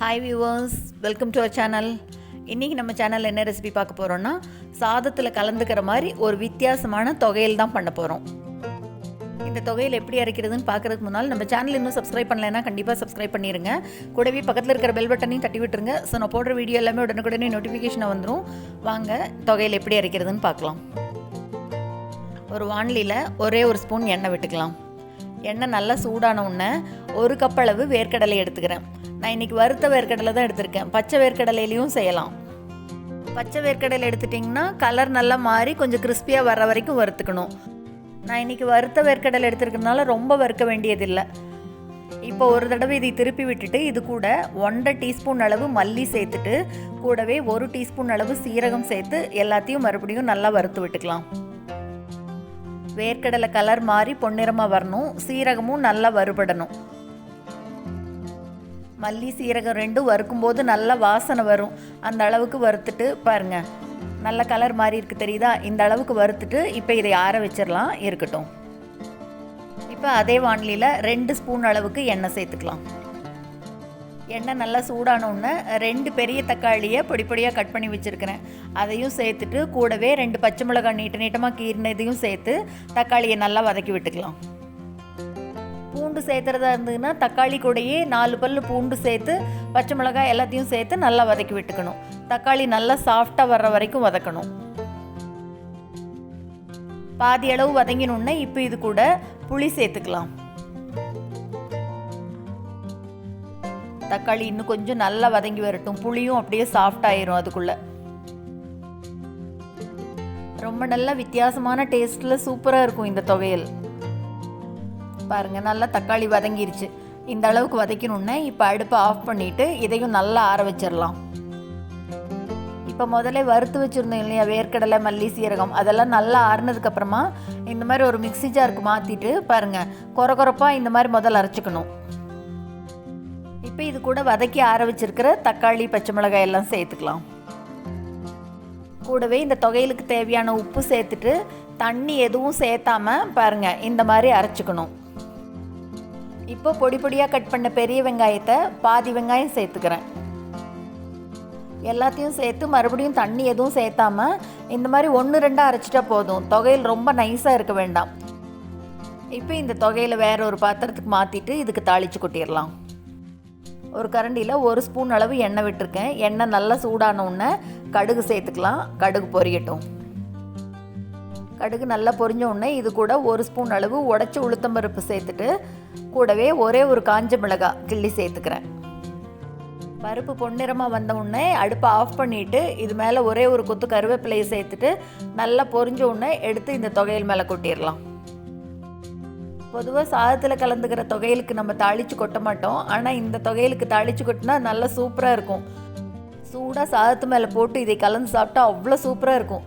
Hi viewers welcome to our channel இன்றைக்கி நம்ம சேனலில் என்ன ரெசிபி பார்க்க போகிறோன்னா சாதத்தில் கலந்துக்கிற மாதிரி ஒரு வித்தியாசமான தொகையில் தான் பண்ண போகிறோம் இந்த தொகையில் எப்படி அரைக்கிறதுன்னு பார்க்குறதுக்கு முன்னால் நம்ம சேனல் இன்னும் சப்ஸ்கிரைப் பண்ணலைன்னா கண்டிப்பாக சப்ஸ்கிரைப் பண்ணிடுங்க கூடவே பக்கத்தில் இருக்கிற பெல் பட்டனையும் தட்டி விட்டுருங்க. ஸோ நான் போடுற வீடியோ எல்லாமே உடனுக்குடனே நோட்டிஃபிகேஷனை வந்துடும் வாங்க தொகையில் எப்படி அரைக்கிறதுன்னு பார்க்கலாம். ஒரு வானிலியில் ஒரே ஒரு ஸ்பூன் எண்ணெய் விட்டுக்கலாம். எண்ணெய் நல்லா சூடான உடனே ஒரு கப் அளவு வேர்க்கடலை எடுத்துக்கிறேன். நான் இன்றைக்கி வறுத்த வேர்க்கடலை தான் எடுத்திருக்கேன். பச்சை வேர்க்கடலையிலையும் செய்யலாம். பச்சை வேர்க்கடலை எடுத்துட்டிங்கன்னா கலர் நல்லா மாறி கொஞ்சம் கிறிஸ்பியாக வர்ற வரைக்கும் வறுத்துக்கணும். நான் இன்றைக்கி வறுத்த வேர்க்கடலை எடுத்துருக்கனால ரொம்ப வறுக்க வேண்டியதில்லை. இப்போ ஒரு தடவை இதை திருப்பி விட்டுட்டு இது கூட ஒன்றரை டீஸ்பூன் அளவு மல்லி சேர்த்துட்டு கூடவே ஒரு டீஸ்பூன் அளவு சீரகம் சேர்த்து எல்லாத்தையும் மறுபடியும் நல்லா வறுத்து விட்டுக்கலாம். வேர்க்கடலை கலர் மாறி பொன்னிறமாக வரணும். சீரகமும் நல்லா வறுபடணும். மல்லி சீரகம் ரெண்டும் வறுக்கும்போது நல்லா வாசனை வரும். அந்த அளவுக்கு வறுத்துட்டு பாருங்க. நல்ல கலர் மாதிரி இருக்குது தெரியுதா? இந்த அளவுக்கு வறுத்துட்டு இப்போ இதை ஆற வச்சிடலாம் இருக்கட்டும். இப்போ அதே வானிலையில் ரெண்டு ஸ்பூன் அளவுக்கு எண்ணெய் சேர்த்துக்கலாம். எண்ணெய் நல்லா சூடானோடனே ரெண்டு பெரிய தக்காளியை பொடி பொடியாக கட் பண்ணி வச்சுருக்கிறேன். அதையும் சேர்த்துட்டு கூடவே ரெண்டு பச்சை மிளகாய் நீட்ட நீட்டமாக கீறினதையும் சேர்த்து தக்காளியை நல்லா வதக்கி விட்டுக்கலாம். பூண்டு சேர்த்துறதா இருந்ததுன்னா தக்காளி கூடயே நாலு பல் பூண்டு சேர்த்து பச்சை மிளகாய் எல்லாத்தையும் சேர்த்து நல்லா வதக்கி விட்டுக்கணும். தக்காளி நல்லா சாஃப்டாக வர்ற வரைக்கும் வதக்கணும். பாதி அளவு வதங்கினோடனே இப்போ இது கூட புளி சேர்த்துக்கலாம். தக்காளி இன்னும் கொஞ்சம் நல்லா வதங்கி வரட்டும். புளியும் அப்படியே சாஃப்ட் ஆயிரும் அதுக்குள்ள. ரொம்ப நல்ல வித்தியாசமான டேஸ்ட்டில் சூப்பராக இருக்கும் இந்த துவையல். பாருங்கள் நல்லா தக்காளி வதங்கிருச்சு. இந்த அளவுக்கு வதக்கணுன்னே இப்போ அடுப்பை ஆஃப் பண்ணிவிட்டு இதையும் நல்லா ஆற வச்சிடலாம் இப்போ முதல்ல வறுத்து வச்சுருந்தோம் இல்லையா வேர்க்கடலை மல்லி சீரகம் அதெல்லாம் நல்லா ஆறுனதுக்கப்புறமா இந்த மாதிரி ஒரு மிக்சி ஜாருக்கு மாற்றிட்டு பாருங்கள் குறை குறைப்பாக இந்த மாதிரி முதல்ல அரைச்சிக்கணும். இப்போ இது கூட வதக்கி ஆற வச்சிருக்கிற தக்காளி பச்சை மிளகாய் எல்லாம் சேர்த்துக்கலாம். கூடவே இந்த தொகையிலுக்கு தேவையான உப்பு சேர்த்துட்டு தண்ணி எதுவும் சேர்த்தாம பாருங்கள் இந்த மாதிரி அரைச்சிக்கணும். இப்போ பொடி பொடியாக கட் பண்ண பெரிய வெங்காயத்தை பாதி வெங்காயம் சேர்த்துக்கிறேன். எல்லாத்தையும் சேர்த்து மறுபடியும் தண்ணி எதுவும் சேர்த்தாம இந்த மாதிரி ஒன்று ரெண்டாக அரைச்சிட்டா போதும். தொகையில் ரொம்ப நைஸாக இருக்க வேண்டாம். இப்போ இந்த தொகையில் வேற ஒரு பாத்திரத்துக்கு மாற்றிட்டு இதுக்கு தாளித்து கொட்டிடலாம். ஒரு கரண்டியில் ஒரு ஸ்பூன் அளவு எண்ணெய் விட்டுருக்கேன். எண்ணெய் நல்லா சூடான உடனே கடுகு சேர்த்துக்கலாம். கடுகு பொரியட்டும். கடுகு நல்லா பொரிஞ்ச உடனே இது கூட ஒரு ஸ்பூன் அளவு உடச்சி உளுத்தம்பருப்பு சேர்த்துட்டு கூடவே ஒரே ஒரு காஞ்ச மிளகாய் கிள்ளி சேர்த்துக்கிறேன். பருப்பு பொன்னிறமாக வந்த உடனே அடுப்பை ஆஃப் பண்ணிவிட்டு இது மேலே ஒரே ஒரு கொத்து கருவேப்பிலையை சேர்த்துட்டு நல்லா பொரிஞ்ச உடனே எடுத்து இந்த தொகையில் மேலே கொட்டிடலாம். பொதுவாக சாதத்தில் கலந்துக்கிற தொகையிலுக்கு நம்ம தாளித்து கொட்ட மாட்டோம். ஆனால் இந்த தொகையிலுக்கு தாளித்து கொட்டினா நல்லா சூப்பராக இருக்கும். சூடாக சாதத்து மேலே போட்டு இதை கலந்து சாப்பிட்டா அவ்வளோ சூப்பராக இருக்கும்.